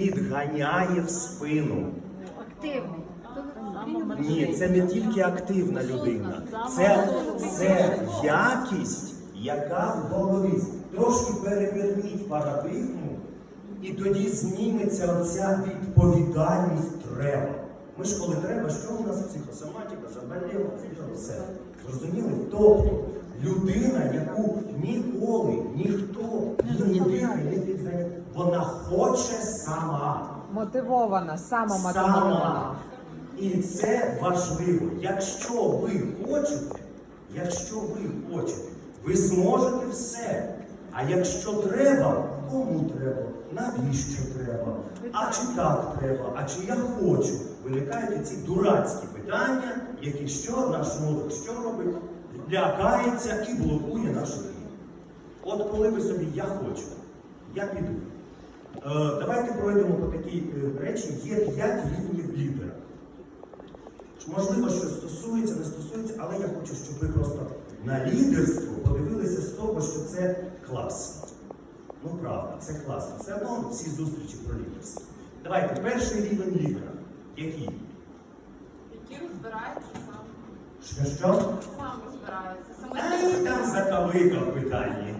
підганяє в спину. Активний. Ні, це не тільки активна людина, це, це якість, яка в голові. Трошки переверніть парадигму, і тоді зніметься оця відповідальність треба. Ми ж коли треба, що у нас психосоматика, заболіла, все. Зрозуміли? Тобто людина, яку ніколи ніхто ні не підганяє, вона хоче сама. Мотивована, самомотивована. Сама. І це важливо. Якщо ви хочете, якщо ви хочете, ви зможете все. А якщо треба, кому треба, навіщо треба, а чи так треба, а чи я хочу, виникають ці дурацькі питання, які що наш мозок що робить, лякається і блокує наше дії. От коли ви собі я хочу, я піду. Е, давайте пройдемо по такій е, речі. Є п'ять рівнів лідера. Можливо, що стосується, не стосується, але я хочу, щоб ви просто на лідерство подивилися з того, що це класно. Ну, правда, це класно. Все одно всі зустрічі про лідерство. Давайте, перший рівень лідера. Який? Які розбираються сам. Що що? Сам розбирається. Ай, там заковика в питанні.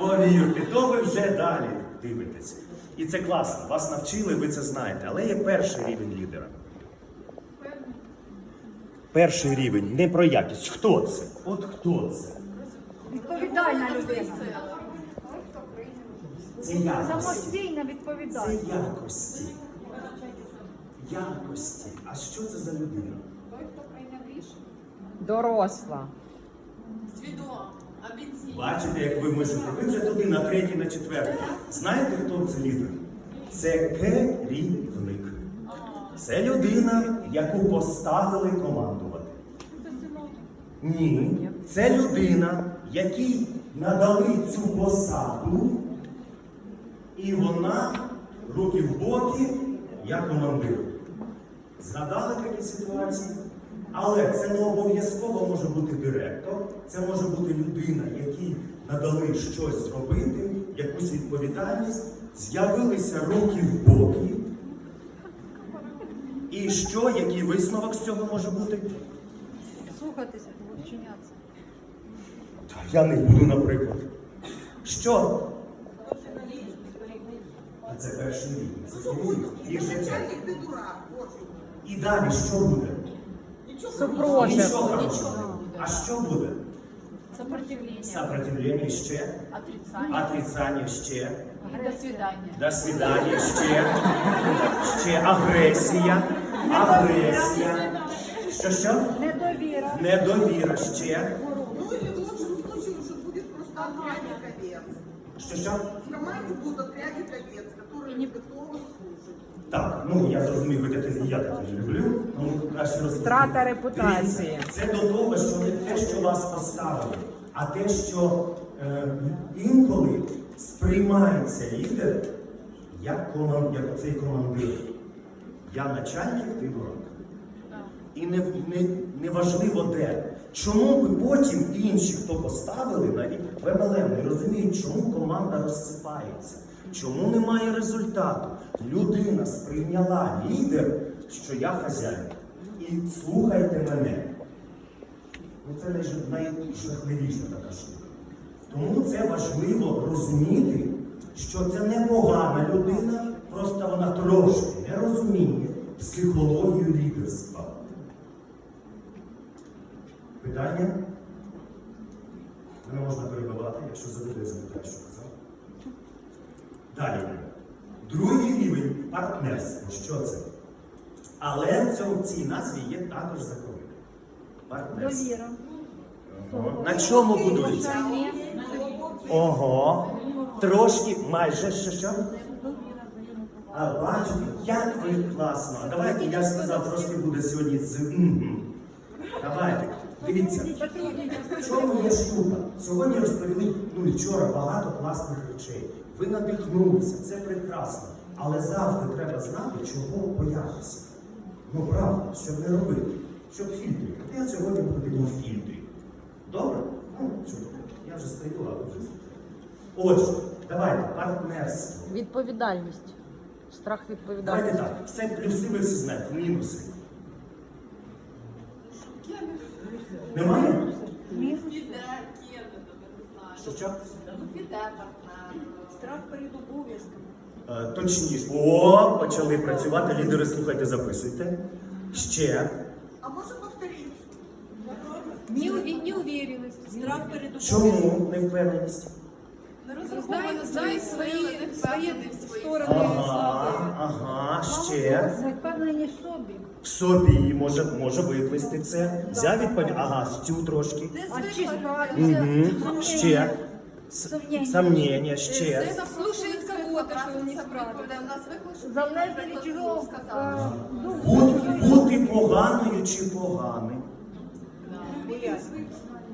Повірте, то ви вже далі дивитеся. І це класно. Вас навчили, ви це знаєте. Але є перший рівень лідера. Перший рівень не про якість. Хто це? От хто це? Відповідальна людина. Це якості. Самостійна Це відповідальна. якості. Якості. А що це за людина? Той, хто прийняв рішення. Доросла. Свідомо. Бачите, як ви мислите? Ви вже туди на третій, на четвертий. Знаєте, хто це лідер? Це керівник. Це людина, яку поставили командувати. Ні, це людина, якій надали цю посаду, і вона руки в боки, я командир. Згадали такі ситуації? Але це не обов'язково може бути директор, це може бути людина, якій надали щось зробити, якусь відповідальність, з'явилися руки в боки. І що, який висновок з цього може бути? Слухатися, вчинятися. Та я не буду, наприклад. Що? А це перший рівень. Це життя. І далі що буде? Нічого Супротив. хорошого. А що буде? Сопротивлення. Сопротивлення ще, Отрицання. отрицання ще, До свидання. до свидання ще, ще агресія, агресія. Що що? Недовіра. Недовіра ще. Ну или в лучшем случае уже будет просто отрядик овец. Що що? В команде будут отрядик овец, которые не готовы. Так, ну я зрозумів, ви таке я таке не люблю, тому краще розповісти. Втрата репутації. Це до того, що не те, що вас поставили, а те, що е, інколи сприймається лідер як, коман, як оцей командир. Я начальник, ти дурак. І не, не, не важливо де. Чому ви потім інші, хто поставили навіть в МЛМ, не розуміють, чому команда розсипається, чому немає результату. Людина сприйняла лідер, що я хазяїн. І слухайте мене. Ну це найжахливіша така штука. Тому це важливо розуміти, що це не погана людина, просто вона трошки не розуміє психологію лідерства. Питання? Мене можна перебивати, якщо що казав. Далі. Другий рівень партнерство. Що це? Але в цьому цій назві є також заковик. Партнерство. Довіра. Ого. На чому будується? Ого. Трошки, майже що що? А бачите, як ви класно. А давайте я ж сказав, трошки буде сьогодні з. Давайте. Дивіться, в чому є штука? Сьогодні розповіли, ну і вчора багато класних речей. Ви надихнулися, це прекрасно. Але завжди треба знати, чого боятися. Ну правда, щоб не робити. Щоб фільтрі. От я сьогодні буду під фільтрі. Добре? Ну, чудово. Я вже стою, а вже. Отже, давайте, партнерство. Відповідальність. Страх Давайте так, все плюси ви всі знаєте, мінуси. Немає? Піде, кіно, не знаю. Що що? Піде партнер. Страх перед обов'язком. Е, Точніше. О, почали працювати. Лідери, слухайте, записуйте. Ще. А может повторить? Неуверенность, страх перед Чому невпевненість? Знає, розраховано свої свої, сторони силах. Ага, ага, ще. Впевнені в собі. В собі може, може виплисти це. Взяв відповідь, ага, стю трошки. А чи Угу. Ще. С- Сомнення. Сомнення, ще. Це слушает кого-то, що він не справді. У нас виклик, Залежить від чого сказав. е, Бути, бути поганою чи поганим.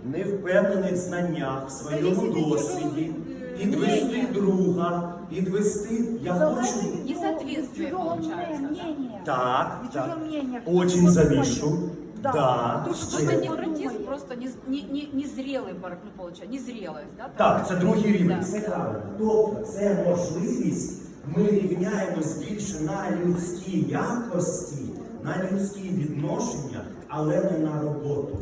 Не впевнений в знаннях, в своєму досвіді, підвести друга, підвести. Я хочу. Несоответствие чужого получается, да? мнення. Так, Від так. чужого. Очень думає? Да. Да, Тут ще. хто не просто не, не, не, незрелый ну, получается, незрелость, да? Так, це другий рівень. Да. Це правильно. Тобто це можливість, ми рівняємось більше на людські якості, на людські відношення, але не на роботу.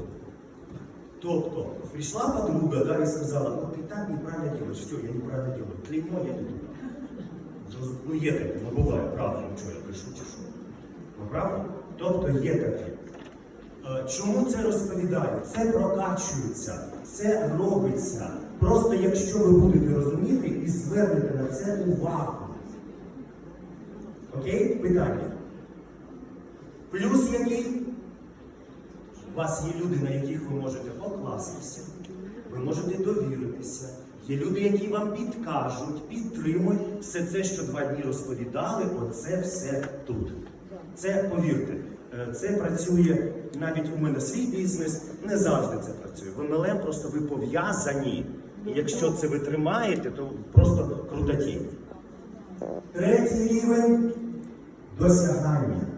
Тобто, прийшла подруга да, і сказала, от ти так неправильно робиш, все, я неправильно роблю, клеймо я не буду. Ну є таке, ну буває, правда, ну що я пишу чи що. Ну правда? Тобто є таке. Е, Чому це розповідаю? Це прокачується, це робиться. Просто якщо ви будете розуміти і звернете на це увагу. Окей? Питання. Плюс який? У вас є люди, на яких ви можете покластися, ви можете довіритися. Є люди, які вам підкажуть, підтримують все це, що два дні розповідали, оце все тут. Це повірте, е, це працює навіть у мене свій бізнес, не завжди це працює. В MLM просто ви пов'язані. І якщо це ви тримаєте, то просто крутаті. Третій рівень досягання.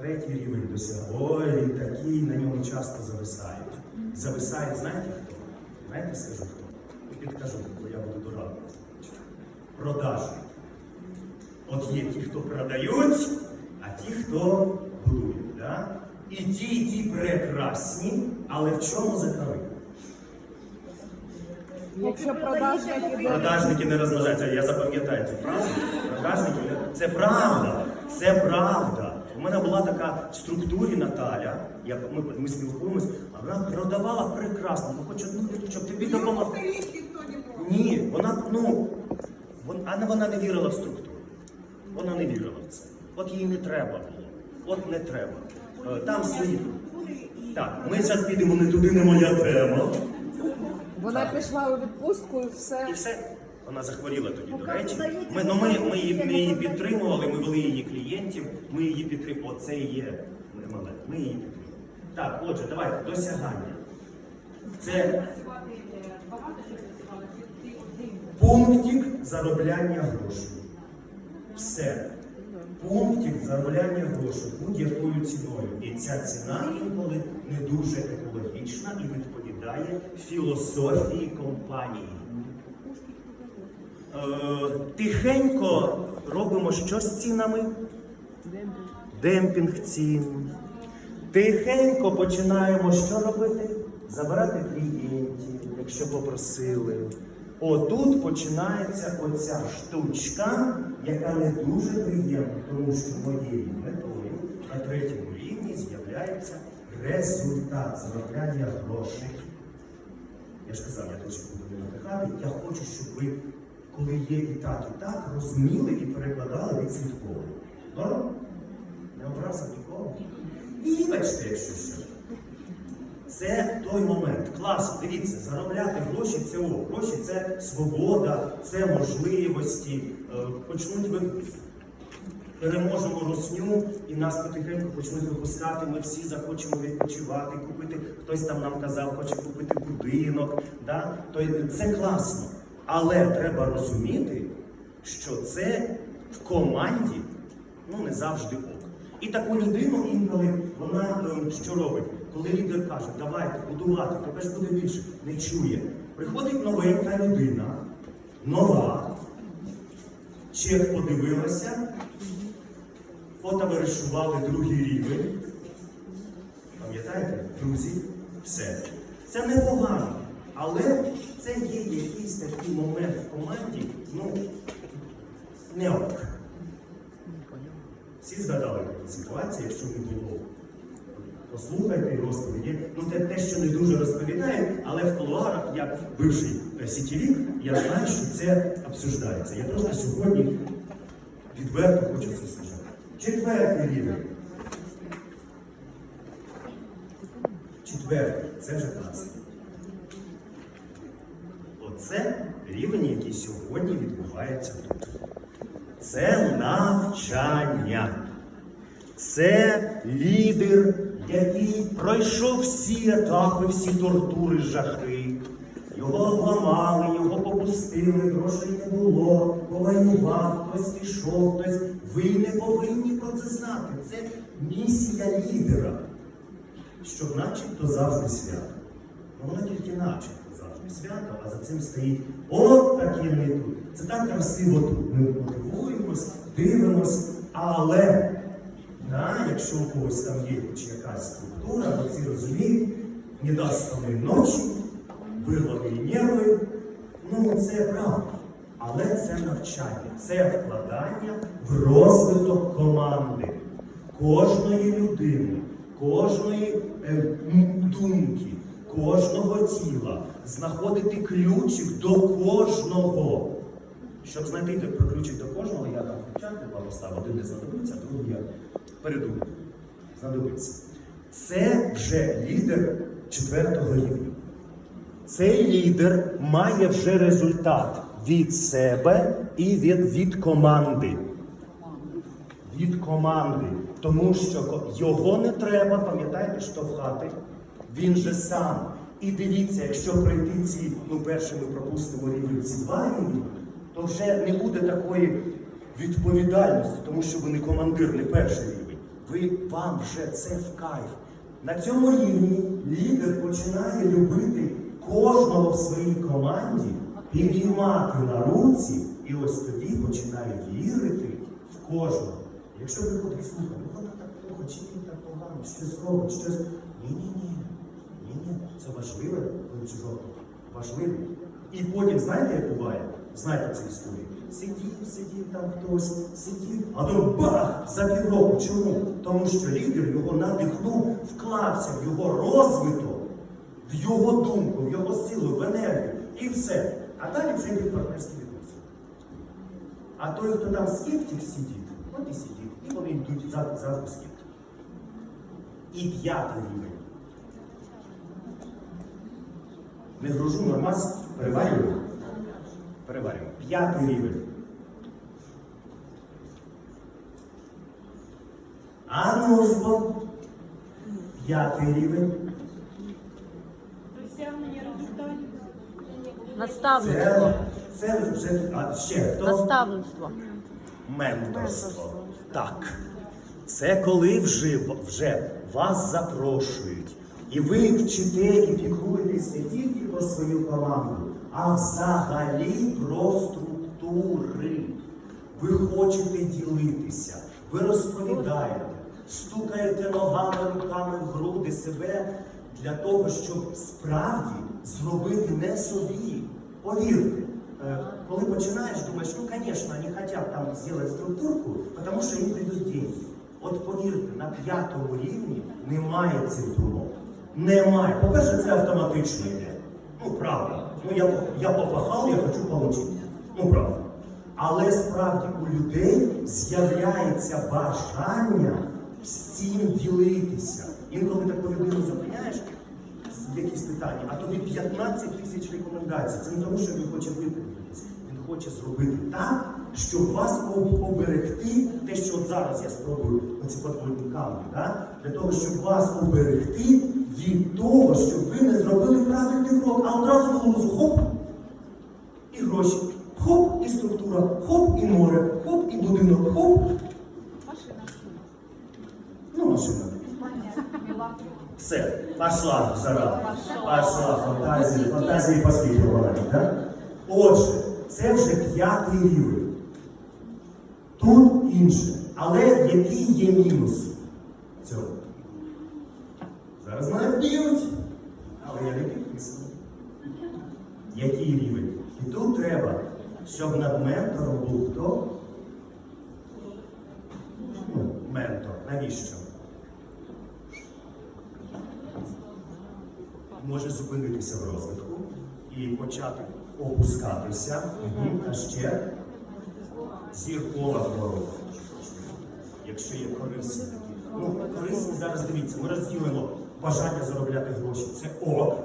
Третій рівень досягання. Ой, він такий, на ньому часто зависають. Зависають, знаєте хто? Знаєте, скажу хто? Підкажу, бо я буду дорадувати. Продажі. От є ті, хто продають, а ті, хто будують. Да? І ті, і ті прекрасні, але в чому закали? Якщо продажник іде Продажники не розмножаються, я запам'ятаю цю фразу. Продажники не- це правда, це правда. У мене була така в структурі Наталя, я, ми, ми спілкуємось, а вона продавала прекрасно, ну хоч одну щоб тобі Ее допомогла. может. Ні, вона, ну, вон- а вона не вірила в структуру. Вона не вірила в це. От їй не треба було. От не треба. Е, Там свої. Так, ми зараз підемо не туди, не моя тема. вона пішла у відпустку і все. І все. Вона захворіла тоді, до речі. Ми, ну, ми, ми, її, ми її підтримували, ми вели її клієнтів, ми її підтримували. Оце і є МЛМ. Ми її підтримували. Так, отже, давайте, досягання. Це пунктик заробляння грошей. Все. Пунктик заробляння грошей будь-якою ціною. І ця ціна інколи не дуже екологічна і відповідає філософії компанії. Е, тихенько робимо що з цінами? Демпінг цін. Тихенько починаємо що робити? Забирати клієнтів, якщо попросили. Отут починається оця штучка, яка не дуже приємна, тому що моєю метою на третьому рівні з'являється результат заробляння грошей. Я ж казав, я точно буду не надихати. Я хочу, щоб ви, коли є і так, і так, розуміли і перекладали відслідково. Добре? Не образив нікого? Вибачте, якщо що. Це той момент. Класно, дивіться, заробляти гроші це о, гроші це свобода, це можливості. Е, Почнуть ви переможемо русню і нас потихеньку почнуть випускати. Ми всі захочемо відпочивати, купити. Хтось там нам казав, хоче купити будинок. Да? Це класно. Але треба розуміти, що це в команді ну не завжди ок. І таку людину інколи вона е, що робить? Коли лідер каже, давайте будувати, тебе ж буде більше, не чує. Приходить новенька людина, нова, чек подивилася, потоваришували другий рівень. Пам'ятаєте, друзі? Все. Це непогано. Але це є якийсь такий момент в команді, ну, не ок. Всі згадали таку ситуацію, якщо не було. Послухайте розповіді. Ну, те, те, що не дуже розповідає, але в кулуарах, як бивший е, сітєвік, я знаю, що це обсуждається. Я просто сьогодні відверто хочу це сказати. Четвертий рівень. Четвертий, це вже класно. Оце рівень, який сьогодні відбувається тут. Це навчання. Це лідер, який пройшов всі етапи, всі тортури, жахи. Його обламали, його попустили, грошей не було, повоював, хтось пішов, хтось. Ви не повинні про це знати. Це місія лідера, що начебто завжди свято. Воно тільки начебто завжди свято, а за цим стоїть от такі ми тут. Це так красиво тут. Ми мотивуємось, дивимось, але да, якщо у когось там є хоч якась структура, то всі розуміють, не дасть вони ночі, вирвані нерви, ну це правда. Але це навчання, це вкладання в розвиток команди кожної людини, кожної е, думки, кожного тіла, знаходити ключик до кожного. Щоб знайти ключик до кожного, я там ключак треба поставив, один не знадобиться, а другий я передумаю. Знадобиться. Це вже лідер четвертого рівня. Цей лідер має вже результат від себе і від, від команди. Від команди. Тому що його не треба, пам'ятаєте, штовхати. Він же сам. І дивіться, якщо пройти ці, ну перше ми пропустимо рівень ці два рівні, то вже не буде такої відповідальності, тому що ви не командир, не перший рівень. Ви вам вже це в кайф. На цьому рівні лідер починає любити кожного в своїй команді, підіймати на руці, і ось тоді починають вірити в кожного. Якщо виходить, слухай, ну вона так плохо, чи він так погано, щось робить, щось. Ні-ні-ні. Ні-ні, це важливе ланцюжок. Важливе. І потім, знаєте, як буває? Знаєте цю історію? Сидів, сидів там хтось, сидів, а потім бах! За півроку. Чому? Тому що лідер його надихнув, вклався в його розвиток, в його думку, в його силу, в енергію. І все. А далі вже йдуть партнерські відносини. А той, хто там скептик сидить, от і сидить. І вони йдуть завжди скептики. І п'ятий рівень. Не гружу нормас, переварюю. Переварюю. П'ятий рівень. А ну ж бо. П'ятий рівень. Досягнення результатів. Наставництво. Це, це вже. А ще хто? Наставництво. Менторство. Так. Це коли вже, вже вас запрошують. І ви вчите і піклуєтесь не тільки про свою команду, а взагалі про структури. Ви хочете ділитися, ви розповідаєте, стукаєте ногами, руками в груди себе для того, щоб справді зробити не собі. Повірте, коли починаєш, думаєш, ну, звісно, вони хочуть там зробити структурку, тому що їм прийдуть деньги. От повірте, на п'ятому рівні немає цих думок. Немає. По-перше, це автоматично йде. Ну, правда. Ну, я, я попахав, я хочу отримати. Ну, правда. Але справді у людей з'являється бажання з цим ділитися. Інколи таку людину зупиняєш, якісь питання, а тобі 15 тисяч рекомендацій. Це не тому, що він хоче випадкуватися. Він хоче зробити так, щоб вас оберегти, те, що от зараз я спробую оці подводні камери, да? для того, щоб вас оберегти від того, щоб ви не зробили правильний крок, а одразу в голову хоп, і гроші, хоп, і структура, хоп, і море, хоп, і будинок, хоп. Машина. Ну, машина. Все, пошла жара. Пошла фантазія, фантазії пошли провалити, так? Отже, це вже п'ятий рівень. Тут інше. Але який є мінус цього? Зараз мене вб'ють. Але я не підписаний. Який рівень? І тут треба, ментором був хто? Ну, ментор. Навіщо? Може зупинитися в розвитку і почати опускатися, а ще зіркова хвороба. Якщо є корисні. Ну, корисні зараз дивіться, ми розділимо бажання заробляти гроші. Це ок.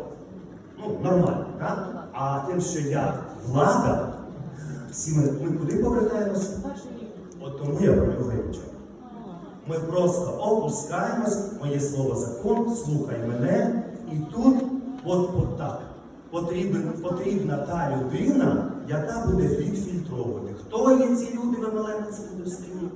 Ну, нормально, так? А тим, що я влада, всі ми, ми куди повертаємося? От тому я про нього і почав. Ми просто опускаємось, моє слово закон, слухай мене, і тут, от, от так, потрібен, потрібна та людина, яка буде відфільтровувати. Хто є ці люди в МЛМ індустрії?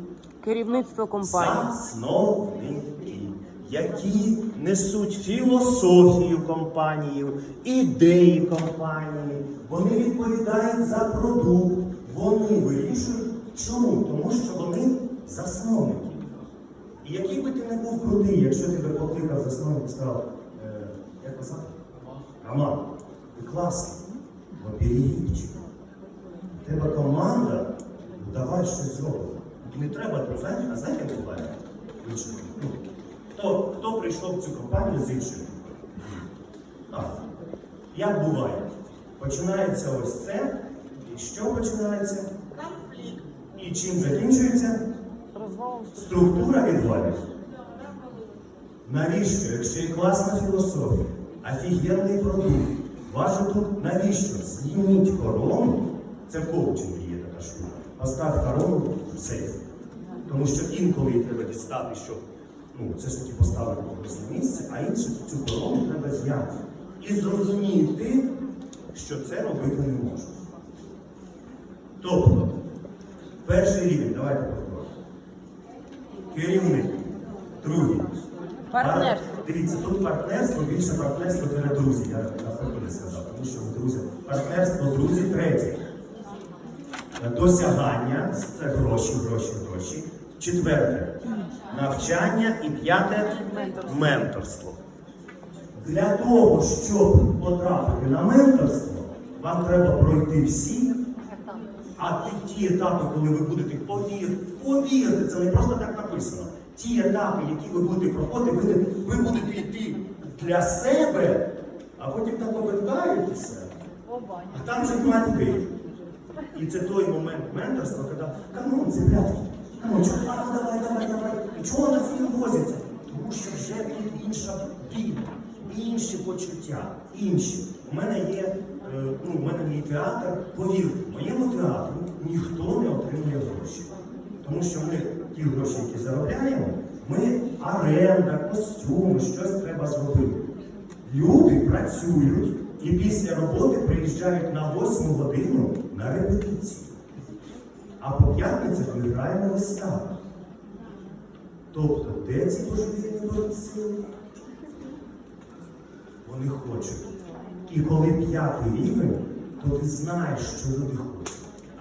Керівництво компанії. Засновники, які несуть філософію компанії, ідеї компанії, вони відповідають за продукт, вони вирішують. Чому? Тому що вони засновники. І який би ти не був крутий, якщо тебе покликав засновник сказав, е, як вас? Роман, ти класний, оберігчик. У тебе команда, давай щось зробимо. Не треба, знаєш, а знаєте, як буває? Хто, хто прийшов в цю компанію з іншим? А, як буває? Починається ось це, і що починається? Конфликт. І чим закінчується? Структура відвалів. Навіщо? Якщо є класна філософія, офігенний продукт, ваше тут навіщо? Зніміть корону, це в коучингі є така штука. Постав корону в сейф. Тому що інколи треба дістати, щоб ну, це ж таки поставити когось на місце, а інше цю корону треба зняти. І зрозуміти, що це робити не можна. Тобто, перший рівень, давайте повторимо. Керівник. Другий. Партнерство. Пар- Дивіться, тут партнерство, більше партнерство для друзів. Я навпаки не сказав, тому що ви друзі. Партнерство, друзі, третє. Досягання, це гроші, гроші, гроші. Четверте. Навчання і п'яте менторство. Для того, щоб потрапити на менторство, вам треба пройти всі а ті, етапи, коли ви будете повірте, повірте, це не просто так написано. Ті етапи, які ви будете проходити, ви, ви будете йти для себе, а потім так повертаєтеся, а там два людей. І це той момент менторства, коли камон, це блядь, камон, чого, ну, давай, давай, давай. І чого на всі возяться? Тому що вже тут інша біль, інші почуття, інші. У мене є, е, ну, у мене є театр, повірте, в моєму театру ніхто не отримує гроші. Тому що ми ті гроші, які заробляємо, ми оренда, костюми, щось треба зробити. Люди працюють і після роботи приїжджають на 8 годину на репетицію. А по п'ятницях ми граємо вистави. Тобто, де ці божевільні сили? Вони хочуть. І коли п'ятий рівень, то ти знаєш, що люди хочуть.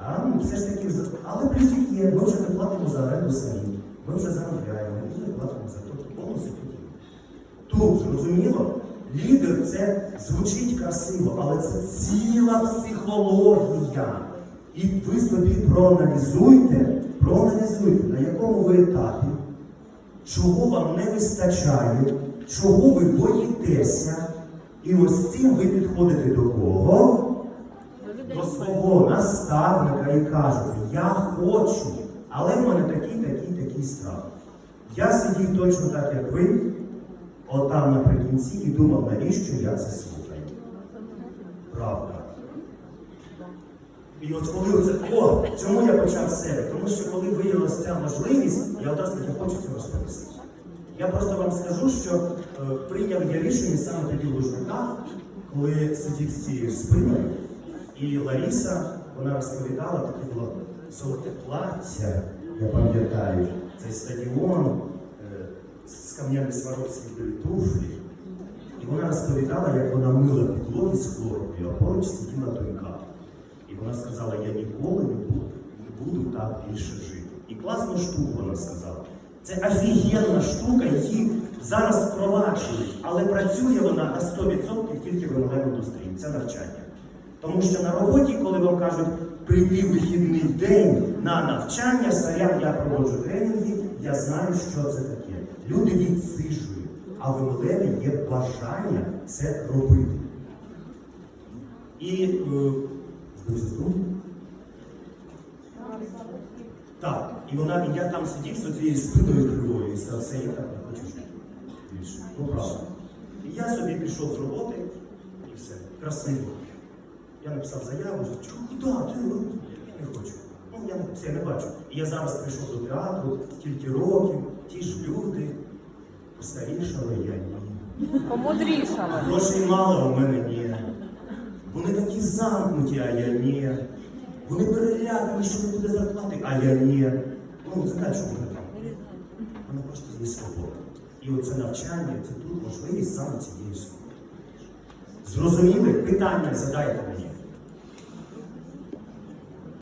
А ну, все ж таки, але плюсик є, ми вже не платимо за оренду самі. Ми вже заробляємо, ми не платимо за то, бонуси тут. Тут, зрозуміло, лідер це звучить красиво, але це ціла психологія. І ви собі проаналізуйте, проаналізуйте, на якому ви етапі, чого вам не вистачає, чого ви боїтеся. І ось цим ви підходите до кого? До свого наставника і кажете, я хочу, але в мене такий, такий, такий страх. Я сидів точно так, як ви, отам наприкінці і думав, навіщо я це слухаю. Правда. І от коли оце, о, чому я почав з себе? Тому що коли виявилася ця можливість, я одразу таки хочу це розповісти. Я просто вам скажу, що е, прийняв я рішення саме тоді в Лужниках, коли сидів з цією спиною, і Лариса, вона розповідала, таке було золоте плаття, я пам'ятаю, цей стадіон, е, з кам'ями Сваровських були туфлі. І вона розповідала, як вона мила підлоги з хлоркою, а поруч сиділа донька. І вона сказала, я ніколи не буду, не буду так більше жити. І класну штуку вона сказала. Це офігенна штука, її зараз впроваджують, але працює вона на 100% тільки в онлайн індустрії. Це навчання. Тому що на роботі, коли вам кажуть прийти вихідний день на навчання, сорян, я проводжу тренінги, я знаю, що це таке. Люди відсиджують, а в МЛМ є бажання це робити. І думки? Так, і вона, і я там сидів з цією спиною кривою і сказав, все, я так не хочу жити. Більше. Ну правда. І я собі пішов з роботи і все. Красиво. Я написав заяву, що куди? Ти ну, не хочу. Ну, я це не бачу. І я зараз прийшов до театру, стільки років, ті ж люди, постарішали я ні. Помудрішали. Грошей мало у мене ні. Вони такі замкнуті, а я ні. Вони перелякані, що не буде зарплати, а я ні. Ну, що мене там. Мене просто є свобода. І оце навчання, це тут можливість саме цієї свободи. Зрозуміли? Питання задайте мені.